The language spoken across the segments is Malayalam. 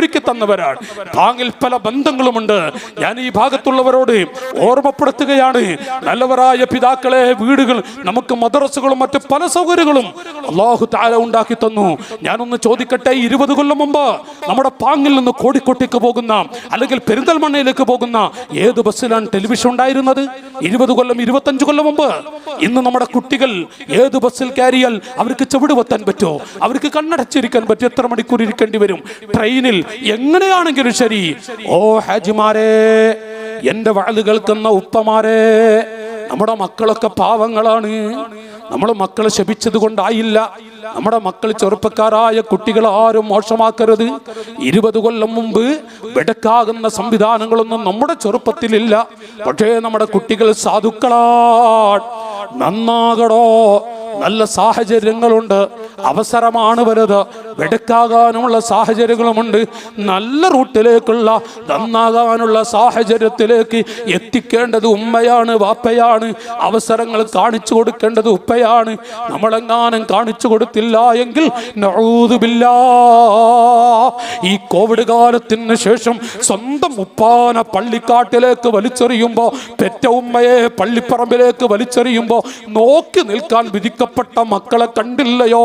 Yuri തന്നവരാണ്. താങ്കിൽ പല ബന്ധങ്ങളുമുണ്ട്. ഞാൻ ഈ ഭാഗത്തുള്ളവരോട് ഓർമ്മപ്പെടുത്തുകയാണ്. നല്ലവരായ പിതാക്കളെ വീടുകൾ നമുക്ക് മദ്രസകളും മറ്റു പല സൗകര്യങ്ങളും അള്ളാഹു താര ഉണ്ടാക്കി തന്നു. ഞാനൊന്ന് ചോദിക്കട്ടെ ഇരുപത് കൊല്ലം മുമ്പ് നമ്മുടെ പാങ്ങിൽ നിന്ന് കോഴിക്കോട്ടേക്ക് പോകുന്ന അല്ലെങ്കിൽ പെരിന്തൽമണ്ണയിലേക്ക് പോകുന്ന ഏത് ബസ്സിലാണ് ടെലിവിഷൻ ഉണ്ടായിരുന്നത്? ഇരുപത് കൊല്ലം ഇരുപത്തഞ്ച് കൊല്ലം മുമ്പ്. ഇന്ന് നമ്മുടെ കുട്ടികൾ ഏത് ബസ്സിൽ കയറിയാൽ അവർക്ക് ചെവിട് പറ്റുമോ? അവർക്ക് കണ്ണടച്ചിരിക്കാൻ പറ്റും എത്ര മണിക്കൂർ ഇരിക്കേണ്ടി വരും? ട്രെയിനിൽ എങ്ങനെയാണെങ്കിലും ശരി. ഓ ഹാജിമാരെ എന്റെ വാഴ് കേൾക്കുന്ന ഉപ്പമാരെ നമ്മുടെ മക്കളൊക്കെ പാവങ്ങളാണ്. നമ്മുടെ മക്കളെ ശപിച്ചത് കൊണ്ടായില്ല. നമ്മുടെ മക്കൾ ചെറുപ്പക്കാരായ കുട്ടികൾ ആരും മോശമാക്കരുത്. ഇരുപത് കൊല്ലം മുമ്പ് വെടക്കാകുന്ന സംവിധാനങ്ങളൊന്നും നമ്മുടെ ചെറുപ്പത്തിലില്ല. പക്ഷേ നമ്മുടെ കുട്ടികൾ സാധുക്കളാണ്. നന്നാകടോ. നല്ല സാഹചര്യങ്ങളുണ്ട്. അവസരമാണ് വലുത്. വെടുക്കാകാനുമുള്ള സാഹചര്യങ്ങളുമുണ്ട്. നല്ല റൂട്ടിലേക്കുള്ള നന്നാകാനുള്ള സാഹചര്യത്തിലേക്ക് എത്തിക്കേണ്ടത് ഉമ്മയാണ് വാപ്പയാണ്. അവസരങ്ങൾ കാണിച്ചു കൊടുക്കേണ്ടത് ഉപ്പയാണ്. നമ്മളെങ്ങാനും കാണിച്ചു കൊടുത്തില്ല എങ്കിൽ. ഈ കോവിഡ് കാലത്തിന് ശേഷം സ്വന്തം ഉപ്പാന പള്ളിക്കാട്ടിലേക്ക് വലിച്ചെറിയുമ്പോൾ പെറ്റ ഉമ്മയെ പള്ളിപ്പറമ്പിലേക്ക് വലിച്ചെറിയുമ്പോൾ നോക്കി നിൽക്കാൻ വിധിക്കപ്പെട്ട മക്കളെ കണ്ടില്ലയോ?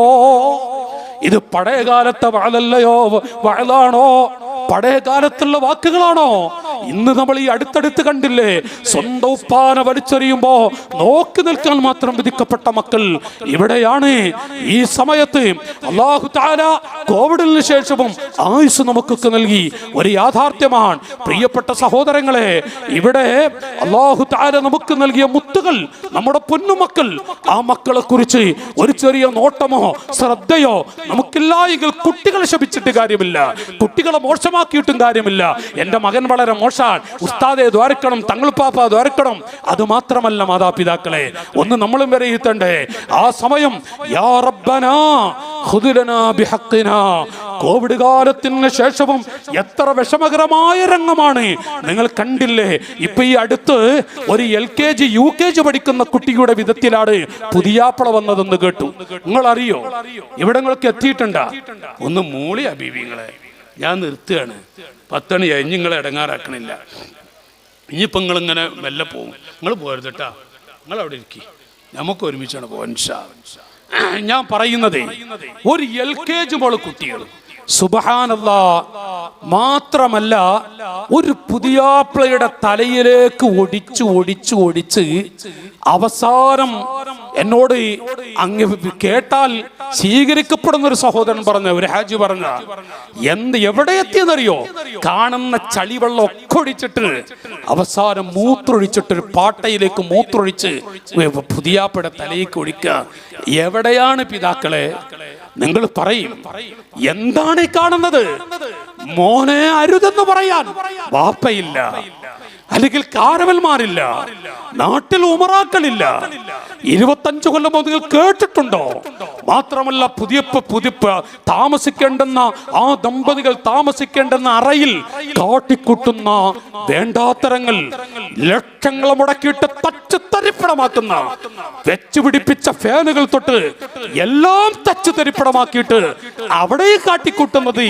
ഇത് പഴയകാലത്തെ വാളല്ലയോ വാളാണോ പഴയകാലത്തുള്ള വാക്കുകളാണോ? ഇന്ന് നമ്മൾ ഈ അടുത്തടുത്ത് കണ്ടില്ലേ? സ്വന്തം ഉപ്പാന വലിച്ചെറിയുമ്പോ നോക്കി നിൽക്കാൻ മാത്രം വിധിക്കപ്പെട്ട മക്കൾ ഇവിടെയാണ് ഈ സമയത്ത്. അള്ളാഹു താല കോവിഡിന് ശേഷവും ആയുസ് നമുക്കൊക്കെ നൽകി ഒരു യാഥാർത്ഥ്യമാണ്. പ്രിയപ്പെട്ട സഹോദരങ്ങളെ ഇവിടെ അള്ളാഹു താര നമുക്ക് നൽകിയ മുത്തുകൾ നമ്മുടെ പൊന്നുമക്കൾ ആ മക്കളെ കുറിച്ച് ഒരു ചെറിയ നോട്ടമോ ശ്രദ്ധയോ നമുക്കില്ല എങ്കിൽ കുട്ടികളെ ശപിച്ചിട്ട് കാര്യമില്ല. കുട്ടികളെ മോശമാക്കിയിട്ടും കാര്യമില്ല. എന്റെ മകൻ വളരെ മോശാൻ ഉസ്താദെ ദ്വാരക്കണം തങ്ങളുപ്പാപ്പ ദ്വാരക്കണം. അത് മാത്രമല്ല മാതാപിതാക്കളെ ഒന്ന് നമ്മളും വിലയിരുത്തണ്ടേ. ആ സമയം യാ റബ്ബനാ ബിഹഖിനാ കോവിഡ് കാലത്തിന് ശേഷവും എത്ര വിഷമകരമായ രംഗമാണ്. നിങ്ങൾ കണ്ടില്ലേ? ഇപ്പൊ ഈ അടുത്ത് ഒരു L K G U K G പഠിക്കുന്ന കുട്ടിയുടെ വിധത്തിലാണ് പുതിയാപ്പള വന്നതെന്ന് കേട്ടു. നിങ്ങൾ അറിയോ ഇവിടെ നിങ്ങൾക്ക് എത്തിയിട്ടുണ്ടാ? ഒന്ന് മൂളി അബീവിങ്ങളെ ഞാൻ നിർത്തുകയാണ്. പത്തണി കഴിഞ്ഞ് നിങ്ങളെ ഇടങ്ങാറാക്കണില്ല. ഇനിയിപ്പോൾ നിങ്ങളിങ്ങനെ മെല്ലെ പോകും നിങ്ങൾ പോരുതട്ടാ നിങ്ങൾ അവിടെ ഇരിക്കി. നമുക്ക് ഒരുമിച്ചാണ് അല്ലാ. ഞാൻ പറയുന്നതേ ഒരു എൽ കെ ജി മോൾ കുട്ടികൾ സുബഹാനല്ല മാത്രമല്ല ഒരു പുതിയാപ്പിളയുടെ തലയിലേക്ക് ഒടിച്ചു ഒടിച്ചു ഒടിച്ച് അവസാനം എന്നോട് അങ്ങ് കേട്ടാൽ സ്വീകരിക്കപ്പെടുന്ന ഒരു സഹോദരൻ പറഞ്ഞ ഒരു ഹാജി പറഞ്ഞ എന്ത് എവിടെ എത്തിയെന്നറിയോ? കാണുന്ന ചളിവെള്ളം ഒക്കെ ഒടിച്ചിട്ട് അവസാനം മൂത്രൊഴിച്ചിട്ട് ഒരു പാട്ടയിലേക്ക് മൂത്രൊഴിച്ച് പുതിയാപ്പയുടെ തലയിലേക്ക് ഒഴിക്കുക. എവിടെയാണ് പിതാക്കളെ? നിങ്ങൾ പറയും എന്താണ് ഈ കാണുന്നത്? മോനെ അരുതെന്ന് പറയാൻ വാപ്പയില്ല. അല്ലെങ്കിൽ കാരവന്മാരില്ല. നാട്ടിൽ ഉമറാക്കളില്ല. ഇരുപത്തഞ്ചു കൊല്ലം നിങ്ങൾ കേട്ടിട്ടുണ്ടോ? മാത്രമല്ല പുതിയപ്പ് പുതിപ്പ് താമസിക്കേണ്ടെന്ന ആ ദമ്പതികൾ താമസിക്കേണ്ടെന്ന അറയിൽ കാട്ടിക്കൂട്ടുന്ന വേണ്ടാത്തരങ്ങൾ ലക്ഷങ്ങൾ മുടക്കിയിട്ട് തച്ച് തരിപ്പണമാക്കുന്ന വെച്ചു പിടിപ്പിച്ച ഫാനുകൾ തൊട്ട് എല്ലാം തച്ച് തരിപ്പണമാക്കിയിട്ട് അവിടെ കാട്ടിക്കൂട്ടുന്നത്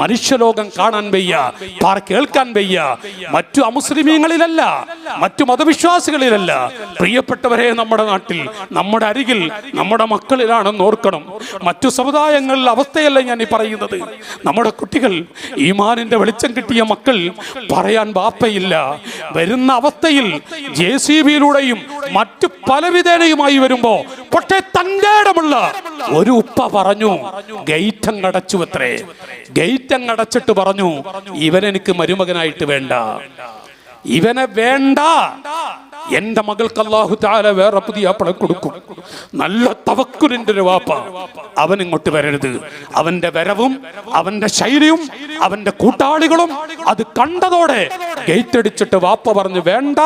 മനുഷ്യലോകം കാണാൻ വയ്യ പാർ കേൾക്കാൻ വയ്യ. മറ്റു അമുസ്ലിമീങ്ങളിലല്ല മറ്റു മതവിശ്വാസികളിലല്ല. പ്രിയപ്പെട്ടവരെ നമ്മുടെ നാട്ടിൽ നമ്മുടെ അരികിൽ നമ്മുടെ മക്കളിലാണെന്ന് ഓർക്കണം. മറ്റു സമുദായങ്ങളിലെ അവസ്ഥയല്ല ഞാൻ ഈ പറയുന്നത്. നമ്മുടെ കുട്ടികൾ ഈമാനിന്റെ വെളിച്ചം കിട്ടിയ മക്കൾ പറയാൻ വാപ്പയില്ല. വരുന്ന അവസ്ഥയിൽ ജെ സി ബിയിലൂടെയും മറ്റു പലവിധേനയുമായി വരുമ്പോ പക്ഷേ തന്റെ ഇടമുള്ള ഒരു ഉപ്പ പറഞ്ഞു ഗൈറ്റം അങ്ങടച്ചു അത്രേ ഗൈറ്റം അങ്ങടച്ചിട്ട് പറഞ്ഞു ഇവനെനിക്ക് മരുമകനായിട്ട് വേണ്ട. ഇവനെ വേണ്ട. എന്റെ മകൾക്ക് അള്ളാഹു താല വേറെ പുതിയ പണം കൊടുക്കും. നല്ല തവക്കുലിന്റെ ഒരു വാപ്പ. അവൻ ഇങ്ങോട്ട് വരരുത്. അവന്റെ വരവും അവന്റെ ശൈലിയും അവന്റെ കൂട്ടാളികളും അത് കണ്ടതോടെ ഗേറ്റ് അടിച്ചിട്ട് വാപ്പ പറഞ്ഞു വേണ്ട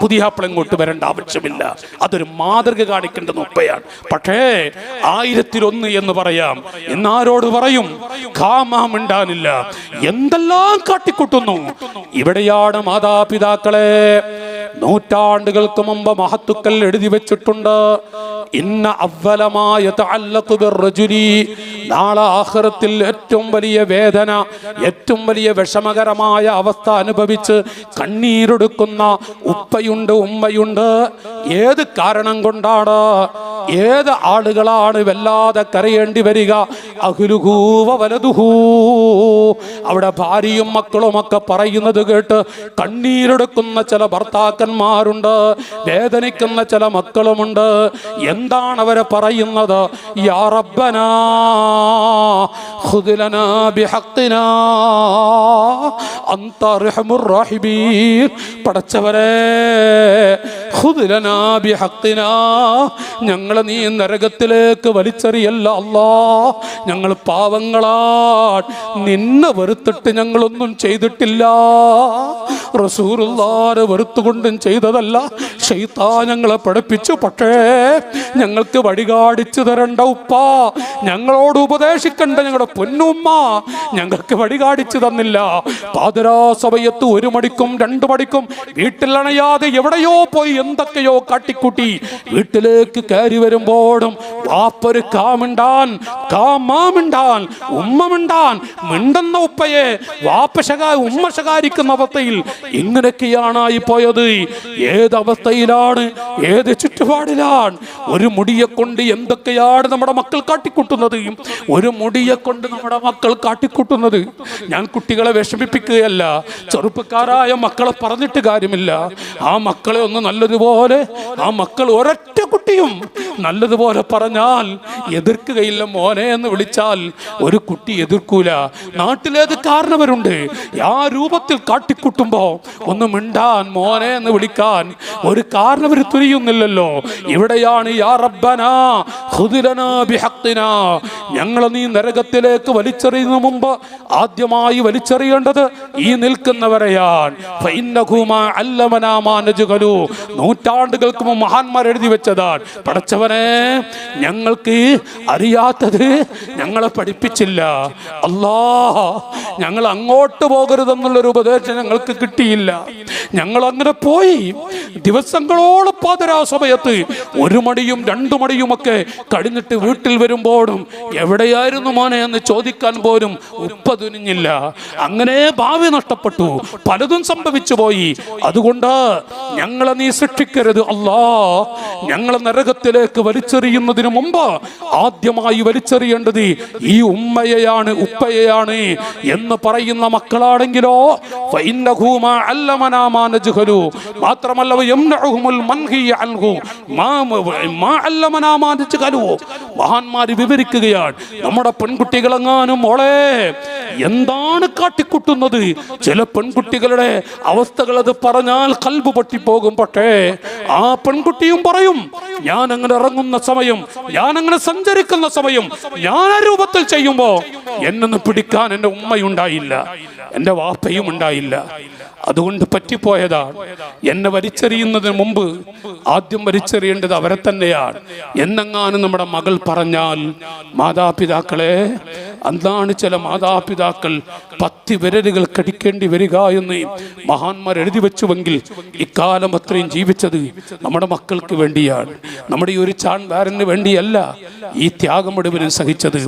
പുതിയ അപ്പള ഇങ്ങോട്ട് വരേണ്ട ആവശ്യമില്ല. അതൊരു മാതൃക കാണിക്കേണ്ടത് ഉപ്പയാണ്. പക്ഷേ ആയിരത്തിലൊന്ന് എന്ന് പറയാം. എന്നാരോട് പറയും? കാമാമിണ്ടാനില്ല എന്തെല്ലാം കാട്ടിക്കൂട്ടുന്നു? ഇവിടെയാണ് മാതാപിതാക്കളെ. നൂറ്റാണ്ടുകൾക്ക് മുമ്പ് മഹത്തുക്കൾ എഴുതി വെച്ചിട്ടുണ്ട്. ഇന്ന അവലമായ നാളെ ആഹ്റത്തിൽ ഏറ്റവും വലിയ വേദന ഏറ്റവും വലിയ വിഷമകരമായ അവസ്ഥ അനുഭവിച്ച് കണ്ണീരൊടുക്കുന്ന ഉപ്പയുണ്ട് ഉമ്മയുണ്ട്. ഏത് കാരണം കൊണ്ടാണ് ഏത് ആളുകളാണ് വല്ലാതെ കരയേണ്ടി വരിക? അഹുലുഹൂവ വലതുഹൂ. അവിടെ ഭാര്യയും മക്കളും ഒക്കെ പറയുന്നത് കേട്ട് കണ്ണീരെടുക്കുന്ന ചില ഭർത്താക്കന്മാരുണ്ട് വേദനിക്കുന്ന ചില മക്കളുമുണ്ട്. എന്താണ് അവരെ പറയുന്നത്? യാ റബ്ബനാ ഖുദ് لنا بحقنا അൻത അർഹമുർ الراحمين പടച്ചവരെ ഖുദ് ലനാ ബിഹഖ്നാ ഞങ്ങളെ നീ നരകത്തിലേക്ക് വലിച്ചെറിയല്ല അല്ലാ. ഞങ്ങൾ പാവങ്ങളാൻ നിന്നെ വെറുത്തിട്ട് ഞങ്ങളൊന്നും ചെയ്തിട്ടില്ല. റസൂറുള്ളാരെ വെറുത്തുകൊണ്ടും ചെയ്തതല്ല. ഷെയ്ത്താ ഞങ്ങളെ പഠിപ്പിച്ചു പക്ഷേ ഞങ്ങൾക്ക് വഴികാടിച്ചു തരണ്ട ഉപ്പ. ഞങ്ങളോട് ഉപദേശിക്കണ്ട ഞങ്ങളുടെ പൊന്നുമ്മ ഞങ്ങൾക്ക് വഴികാടിച്ചു തന്നില്ല. പാതിരാ സമയത്ത് ഒരു മണിക്കും രണ്ടു മണിക്കും വീട്ടിലണയാതെ എവിടെയോ പോയി എന്തൊക്കെയോ കാട്ടിക്കൂട്ടി. വീട്ടിലേക്ക് കയറി വരുമ്പോഴും വാപ്പൊരു കാമിണ്ടാൻ കാമാമിണ്ടാൻ ഉമ്മമിണ്ടാൻ മിണ്ടുന്ന ഉപ്പയെ വാപ്പ ശകാ ഉമ്മ ശകാരിക്കുന്ന അവസ്ഥയിൽ ഇങ്ങനെയൊക്കെയാണ് ആയി പോയത്. ഏത് അവസ്ഥയിലാണ് ഏത് ചുറ്റുപാടിലാണ്? ഒരു മുടിയെ കൊണ്ട് എന്തൊക്കെയാണ് നമ്മുടെ മക്കൾ കാട്ടിക്കൂട്ടുന്നത്? ഒരു മുടിയെ കൊണ്ട് നമ്മുടെ മക്കൾ കാട്ടിക്കൂട്ടുന്നത്? ഞാൻ കുട്ടികളെ വിഷമിപ്പിക്കുകയല്ല ചെറുപ്പക്കാരായ മക്കളെ പറഞ്ഞിട്ട് കാര്യമില്ല. ആ മക്കളെ ഒന്ന് നല്ലതുപോലെ ആ മക്കൾ ഒരൊറ്റ കുട്ടിയും നല്ലതുപോലെ പറഞ്ഞാൽ എതിർക്കുകയില്ല മോനെ എന്ന് വിളിച്ചാൽ ഒരു കുട്ടി എതിർക്കൂല. നാട്ടിലേത് കാരണവരുണ്ട്? ആ രൂപത്തിൽ കാട്ടിക്കുട്ടുമ്പോ ഒന്ന് മിണ്ടാൻ മോനെ എന്ന് വിളിക്കാൻ ഒരു കാരണവർ തുരിയുന്നില്ലല്ലോ ഇവിടെയാണ് യാ ഞങ്ങളെ നീ നരകത്തിലേക്ക് വലിച്ചെറിയുന്ന മുമ്പ് ആദ്യമായി വലിച്ചെറിയേണ്ടത് ഈ നിൽക്കുന്നവരെയാണ്. നൂറ്റാണ്ടുകൾക്ക് മഹാന്മാർ എഴുതി വെച്ചതാണ്. പടച്ചവനെ ഞങ്ങൾക്ക് അറിയാത്തത് ഞങ്ങളെ പഠിപ്പിച്ചില്ല. അല്ലാ ഞങ്ങൾ അങ്ങോട്ട് പോകരുതെന്നുള്ളൊരു ഉപദേശം ഞങ്ങൾക്ക് കിട്ടിയില്ല. ഞങ്ങൾ അങ്ങനെ പോയി. ദിവസങ്ങളോളം പാതരാ സമയത്ത് ഒരു മണിയും രണ്ടു മണിയുമൊക്കെ കഴിഞ്ഞിട്ട് വീട്ടിൽ വരുമ്പോഴും എവിടെയായിരുന്നു മോനെ എന്ന് ചോദിക്കാൻ പോലും ഉപ്പ തുനിഞ്ഞില്ല അങ്ങനെ ഭാവി നഷ്ടപ്പെട്ടു. പലതും സംഭവിച്ചു പോയി. അതുകൊണ്ട് ഞങ്ങളെ നീ സൃഷ്ടിക്കരുത്. അല്ലാ ഞങ്ങളെ നരകത്തിലേക്ക് വലിച്ചെറിയുന്നതിന് മുമ്പ് ആദ്യമായി വലിച്ചെറിയേണ്ടത് ഈ ഉമ്മയെയാണ് ഉപ്പയെയാണ് എന്ന് പറയുന്ന മക്കളാണെങ്കിലോ. മാത്രമല്ല മഹാന്മാര് വിവരിക്കുകയാണ് നമ്മുടെ പെൺകുട്ടികളെങ്ങാനും മോളെ എന്താണ് കാട്ടിക്കുട്ടുന്നത്? ചില പെൺകുട്ടികളുടെ അവസ്ഥകൾ അത് പറഞ്ഞാൽ കൽബ് പൊട്ടിപ്പോകും. പക്ഷേ ആ പെൺകുട്ടിയും പറയും ഞാൻ അങ്ങനെ ഇറങ്ങുന്ന സമയം ഞാൻ അങ്ങനെ സഞ്ചരിക്കുന്ന സമയം ഞാൻ ആ രൂപത്തിൽ ചെയ്യുമ്പോ എന്നെ പിടിക്കാൻ എന്റെ ഉമ്മയുണ്ടായില്ല എന്റെ വാപ്പയും ഉണ്ടായില്ല. അതുകൊണ്ട് പറ്റിപ്പോയതാണ് എന്നെ വലിച്ചെറിയുന്നതിന് മുമ്പ് ആദ്യം വലിച്ചെറിയേണ്ടത് അവരെ തന്നെയാണ്. എന്നെങ്ങാനും നമ്മുടെ മകൾ പറഞ്ഞാൽ മാതാപിതാക്കളെ അന്നാണ് ചില മാതാപിതാക്കൾ പത്തി വിരലുകൾ കടിക്കേണ്ടി വരിക എന്ന് മഹാന്മാർ എഴുതി വെച്ചുവെങ്കിൽ ഇക്കാലം അത്രയും ജീവിച്ചത് നമ്മുടെ മക്കൾക്ക് വേണ്ടിയാണ്. നമ്മുടെ ഈ ഒരു ചാൺ വാരന് വേണ്ടിയല്ല ഈ ത്യാഗം മുഴുവനും സഹിച്ചത്.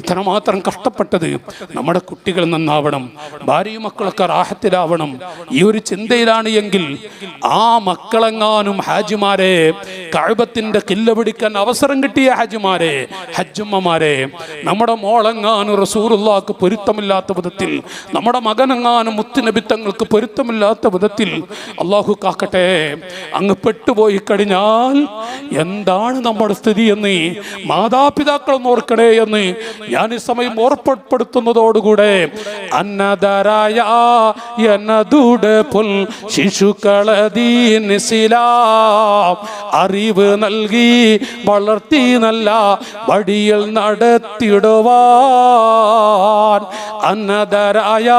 ഇത്രമാത്രം കഷ്ടപ്പെട്ടത് നമ്മുടെ കുട്ടികൾ നന്നാവണം ഭാര്യയും മക്കളൊക്കെ റാഹത്തിലാവണം. ഈ ഒരു ചിന്തയിലാണ് എങ്കിൽ ആ മക്കളെങ്ങാനും ഹാജിമാരെ കഴിവത്തിന്റെ കില്ല പിടിക്കാൻ അവസരം കിട്ടിയ ഹാജിമാരെ ഹജ്ജുമ്മമാരെ നമ്മുടെ മോളെങ്ങാനും റസൂറുള്ളാക്ക് പൊരുത്തമില്ലാത്ത വിധത്തിൽ നമ്മുടെ മകനെങ്ങാനും മുത്തുനബിത്തങ്ങൾക്ക് പൊരുത്തമില്ലാത്ത വിധത്തിൽ അള്ളാഹു കാക്കട്ടെ അങ്ങ് പെട്ടുപോയി കഴിഞ്ഞാൽ എന്താണ് നമ്മുടെ സ്ഥിതി എന്ന് മാതാപിതാക്കൾ ഓർക്കണേ എന്ന് ഞാൻ ഈ സമയം ഓർപ്പെടുത്തുന്നതോടുകൂടെ ശിശുക്കളതീനിസിലാം അറിവ് നൽകി വളർത്തി നല്ല വടിയിൽ നടത്തിടുവാൻ അന്നദരായ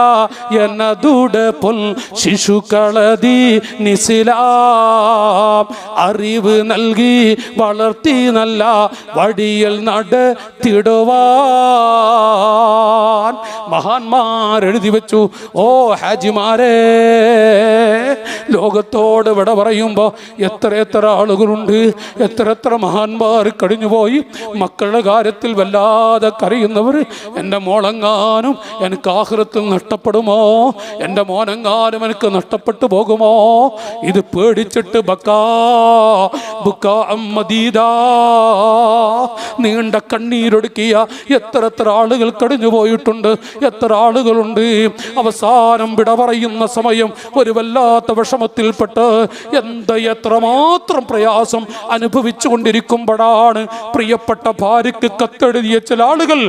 എന്നതുടെ പുൽ ശിശുക്കളതി നിസിലാം. അറിവ് നൽകി വളർത്തി നല്ല വഴിയിൽ നടത്തിടുവാൻ. മഹാന്മാർ എഴുതി വെച്ചു ഓ ഹാജിമാരെ ലോകത്തോട് വിട പറയുമ്പോൾ എത്ര എത്ര ആളുകളുണ്ട് എത്ര എത്ര മഹാന്മാർ കഴിഞ്ഞുപോയി മക്കളുടെ കാര്യത്തിൽ വല്ലാതെ കരയുന്നവർ എന്റെ മോളെങ്ങാനും എനിക്ക് ആഹൃത്തിൽ നഷ്ടപ്പെടുമോ? എന്റെ മോനെങ്ങാനും എനിക്ക് നഷ്ടപ്പെട്ടു പോകുമോ? ഇത് പേടിച്ചിട്ട് ബക്കാ ബുക്കാ അമ്മദീദാ. നീണ്ട കണ്ണീരൊടുക്കിയ എത്ര എത്ര ആളുകൾ കടിഞ്ഞു പോയിട്ടുണ്ട് എത്ര ആളുകളുണ്ട്. അവസാനം വിട പറയുന്ന സമയം ഒരു വല്ലാത്ത വിഷമത്തിൽപ്പെട്ട് എന്ത് എത്രമാത്രം പ്രയാസം അനുഭവിച്ചു കൊണ്ടിരിക്കുമ്പോഴാണ് പ്രിയപ്പെട്ട ഭാര്യയ്ക്ക് കത്തെഴുതിയ ചില ആളുകൾ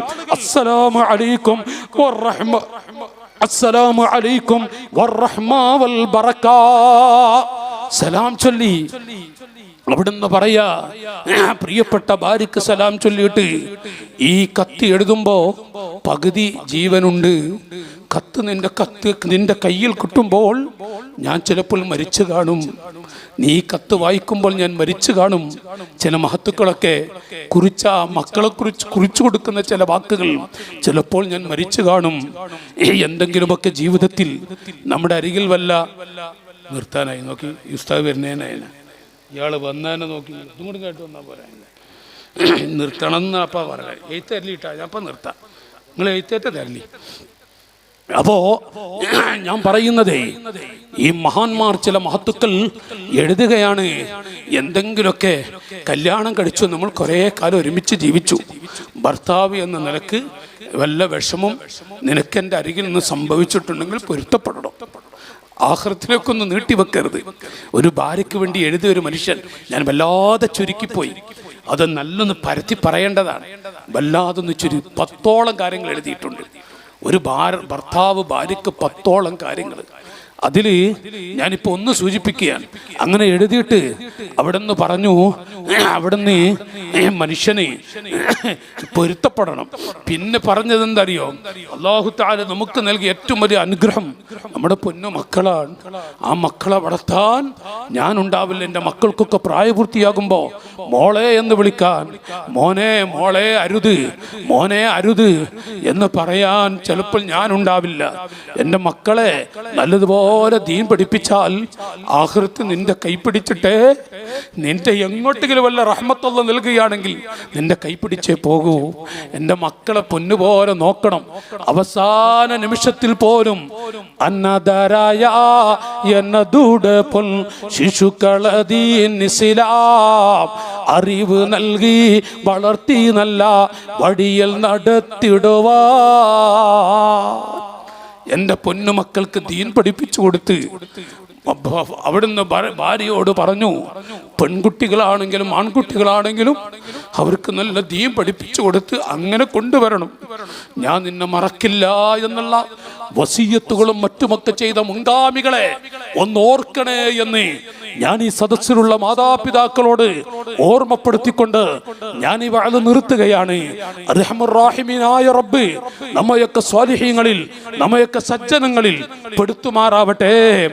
അസ്സലാമു അലൈക്കും വറഹ്മ അസ്സലാമു അലൈക്കും വറഹ്മ വൽ ബറക്കാ സലാം ചൊല്ലി അവിടുന്ന് പറയാ പ്രിയപ്പെട്ട ഭാര്യക്ക് സലാം ചൊല്ലിയിട്ട് ഈ കത്ത് എഴുതുമ്പോ പകുതി ജീവനുണ്ട്. കത്ത് നിന്റെ കത്ത് നിന്റെ കയ്യിൽ കിട്ടുമ്പോൾ ഞാൻ ചിലപ്പോൾ മരിച്ചു കാണും. നീ കത്ത് വായിക്കുമ്പോൾ ഞാൻ മരിച്ചു കാണും. ചില മഹത്തുക്കളൊക്കെ കുറിച്ച മക്കളെ കുറിച്ച് കുറിച്ചു കൊടുക്കുന്ന ചില വാക്കുകൾ ചിലപ്പോൾ ഞാൻ മരിച്ചു കാണും. എന്തെങ്കിലുമൊക്കെ ജീവിതത്തിൽ നമ്മുടെ അരികിൽ വല്ല നിർത്താനായി നോക്കി. ഉസ്താവ് ഉസ്താദ് വരുന്നതിനായി. ഇയാൾ വന്നതിനെ നോക്കി ഇതും കൂടി കേട്ട് വന്നാൽ പോരാ. നിർത്തണം എന്ന് അപ്പം പറയാം എഴുത്തരലിട്ടാ ഞാൻ അപ്പം നിർത്താം. നിങ്ങൾ എഴുത്തേറ്റ തരലി. അപ്പോ ഞാൻ പറയുന്നതേ ഈ മഹാന്മാർ ചില മഹത്തുക്കൾ എഴുതുകയാണ്. എന്തെങ്കിലുമൊക്കെ കല്യാണം കഴിച്ചു നമ്മൾ കുറേ കാലം ഒരുമിച്ച് ജീവിച്ചു. ഭർത്താവ് എന്ന നിലയ്ക്ക് വല്ല വിഷമം നിനക്കെന്റെ അരികിൽ നിന്ന് സംഭവിച്ചിട്ടുണ്ടെങ്കിൽ പൊരുത്തപ്പെടണം. ആഹൃത്തിലേക്കൊന്ന് നീട്ടിവെക്കരുത്. ഒരു ഭാര്യയ്ക്ക് വേണ്ടി എഴുതിയ ഒരു മനുഷ്യൻ ഞാൻ വല്ലാതെ ചുരുക്കിപ്പോയി. അത് നല്ലൊന്ന് പരത്തി പറയേണ്ടതാണ്. വല്ലാതൊന്ന് ചുരു പത്തോളം കാര്യങ്ങൾ എഴുതിയിട്ടുണ്ട്. ഒരു ഭാര ഭർത്താവ് ഭാര്യയ്ക്ക് പത്തോളം കാര്യങ്ങൾ അതിൽ ഞാനിപ്പോൾ ഒന്ന് സൂചിപ്പിക്കുകയാണ്. അങ്ങനെ എഴുതിയിട്ട് അവിടുന്ന് പറഞ്ഞു അവിടുന്ന് മനുഷ്യനെ പൊരുത്തപ്പെടണം. പിന്നെ പറഞ്ഞത് എന്തറിയോ? അള്ളാഹു താല നമുക്ക് നൽകിയ ഏറ്റവും വലിയ അനുഗ്രഹം നമ്മുടെ പൊന്നു മക്കളാണ്. ആ മക്കളെ വളർത്താൻ ഞാൻ ഉണ്ടാവില്ല എന്റെ മക്കൾക്കൊക്കെ പ്രായപൂർത്തിയാകുമ്പോൾ മോളെ എന്ന് വിളിക്കാൻ മോനെ മോളെ അരുത് മോനെ അരുത് എന്ന് പറയാൻ ചിലപ്പോൾ ഞാൻ ഉണ്ടാവില്ല എന്റെ മക്കളെ നല്ലതുപോലെ ദീൻ പഠിപ്പിച്ചാൽ ആഹൃത്ത് നിന്റെ കൈ പിടിച്ചിട്ടേ നിന്റെ എങ്ങോട്ടെങ്കിലും വല്ല റഹ്മത്തുള്ള നൽകുകയാണെങ്കിൽ നിന്റെ കൈ പിടിച്ചേ പോകൂ. എന്റെ മക്കളെ പൊന്നുപോലെ നോക്കണം. അവസാന നിമിഷത്തിൽ പോലും ശിശുക്കളതീനിസിലാം അറിവ് നൽകി വളർത്തി നല്ല വടിയിൽ നടത്തിടുവാ എന്റെ പൊന്നുമക്കൾക്ക് ദീൻ പഠിപ്പിച്ചു കൊടുത്ത് അവിടുന്ന് ഭാര്യയോട് പറഞ്ഞു പെൺകുട്ടികളാണെങ്കിലും ആൺകുട്ടികളാണെങ്കിലും അവർക്ക് നല്ല ദീൻ പഠിപ്പിച്ചു കൊടുത്ത് അങ്ങനെ കൊണ്ടുവരണം. ഞാൻ നിന്നെ മറക്കില്ല എന്നുള്ള വസീയത്തുകളും മറ്റുമൊക്കെ ചെയ്ത മുൻഗാമികളെ ഒന്നോർക്കണേ എന്ന് ഞാൻ ഈ സദസ്സിലുള്ള മാതാപിതാക്കളോട് ഓർമ്മപ്പെടുത്തിക്കൊണ്ട് ഞാൻ ഈ വാഴ നിർത്തുകയാണ്. റബ്ബ് നമ്മയൊക്കെ സ്വാലിഹ്യങ്ങളിൽ നമ്മയൊക്കെ സജ്ജനങ്ങളിൽ പെടുത്തുമാറാവട്ടെ.